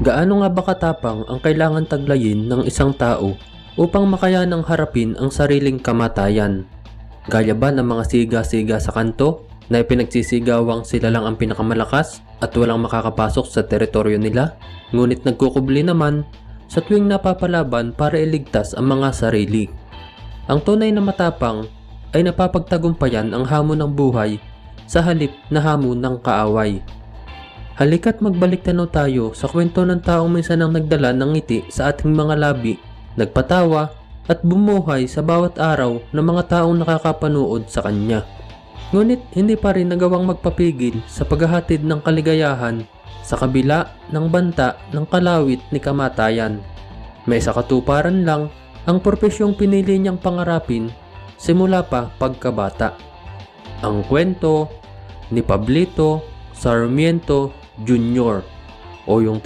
Gaano nga ba katapang ang kailangan taglayin ng isang tao upang makayanang harapin ang sariling kamatayan? Gaya ba ng mga siga-siga sa kanto na ipinagsisigawang sila lang ang pinakamalakas at walang makakapasok sa teritoryo nila? Ngunit nagkukubli naman sa tuwing napapalaban para iligtas ang mga sarili. Ang tunay na matapang ay napapagtagumpayan ang hamon ng buhay sa halip na hamon ng kaaway. Halika't magbalik tanaw tayo sa kwento ng taong minsan ang nagdala ng ngiti sa ating mga labi, nagpatawa at bumuhay sa bawat araw ng mga taong nakakapanood sa kanya. Ngunit hindi pa rin nagawang magpapigil sa paghahatid ng kaligayahan sa kabila ng banta ng kalawit ni kamatayan. May sa katuparan lang ang profesyong pinili niyang pangarapin simula pa pagkabata. Ang kwento ni Pablito Sarmiento Jr. o yung